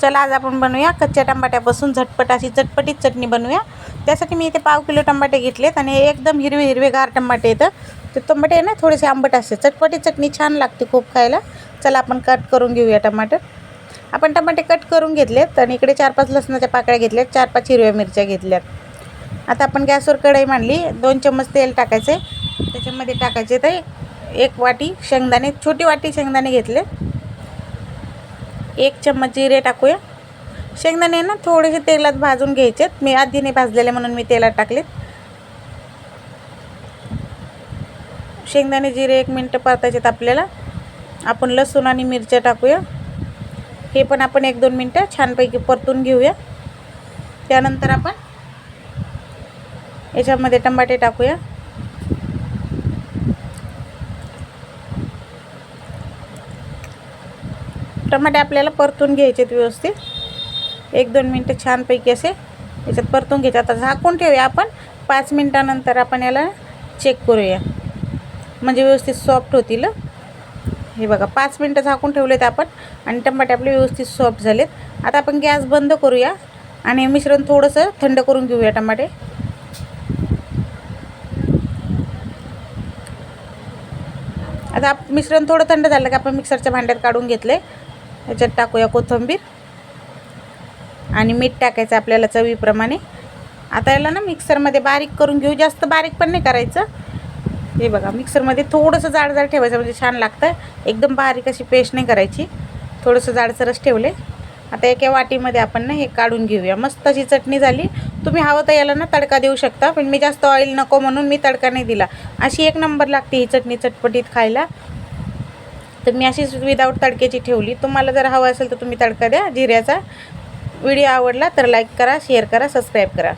चला आज आपण बनवूया कच्च्या टमाट्यापासून झटपट अशी चटपटीत चटणी बनवूया. त्यासाठी मी इथे पाव किलो टमाटे घेतलेत आणि एकदम हिरवे हिरवेगार टमाटे येतं ते टमाटे आहे ना थोडेसे आंबट असते चटपटीत चटणी छान लागते खूप खायला. चला आपण कट करून घेऊया टमाटर आपण टमाटे कट करून घेतलेत आणि इकडे चार पाच लसणाच्या पाकळ्या घेतल्यात चार पाच हिरव्या मिरच्या घेतल्यात. आता आपण गॅसवर कढई मांडली. दोन चम्मच तेल टाकायचे. त्याच्यामध्ये टाकायचे ते एक वाटी शेंगदाणे छोटी वाटी शेंगदाणे घेतले. एक चम्मच जिरे टाकूया. शेंगदाणे ना थोडेसे तेलात भाजून घ्यायचेत मी आधीने भाजलेले म्हणून मी तेलात टाकलेत. शेंगदाणे जिरे एक मिनटं परतायचेत आपल्याला. आपण लसूण आणि मिरच्या टाकूया. हे पण आपण एक दोन मिनटं छानपैकी परतून घेऊया. त्यानंतर आपण याच्यामध्ये टमाटे टाकूया. टमाटे आपल्याला परतून घ्यायचे व्यवस्थित. एक दोन मिनटं छानपैकी असे याच्यात परतून घ्यायचे. आता झाकून ठेवूया आपण. पाच मिनटानंतर आपण याला चेक करूया. म्हणजे व्यवस्थित सॉफ्ट होतील. हे बघा पाच मिनटं झाकून ठेवलेत आपण आणि टमाटे आपले व्यवस्थित सॉफ्ट झालेत. आता आपण गॅस बंद करूया आणि मिश्रण थोडंसं थंड करून घेऊया टमाटे. आता आप मिश्रण थोडं थंड झालं की आपण मिक्सरच्या भांड्यात काढून घेतले ह्याच्यात टाकूया कोथिंबीर. आणि मीठ टाकायचं आपल्याला चवीप्रमाणे. आता याला ना मिक्सरमध्ये बारीक करून घेऊ. जास्त बारीक पण नाही करायचं. हे बघा मिक्सरमध्ये थोडंसं जाड जाड ठेवायचं म्हणजे छान लागतं. एकदम बारीक अशी पेस्ट नाही करायची. थोडंसं जाडसरच ठेवले. आता एका वाटीमध्ये आपण ना हे काढून घेऊया. मस्त अशी चटणी झाली. तुम्ही हवं तर याला ना तडका देऊ शकता पण मी जास्त ऑइल नको म्हणून मी तडका नाही दिला. अशी एक नंबर लागते ही चटणी चटपटीत खायला. तर मी अशीच विदाऊट तडक्याची ठेवली. तुम्हाला जर हवं असेल तर तुम्ही तडका द्या. जिऱ्याचा व्हिडिओ आवडला तर लाईक करा शेअर करा सबस्क्राईब करा.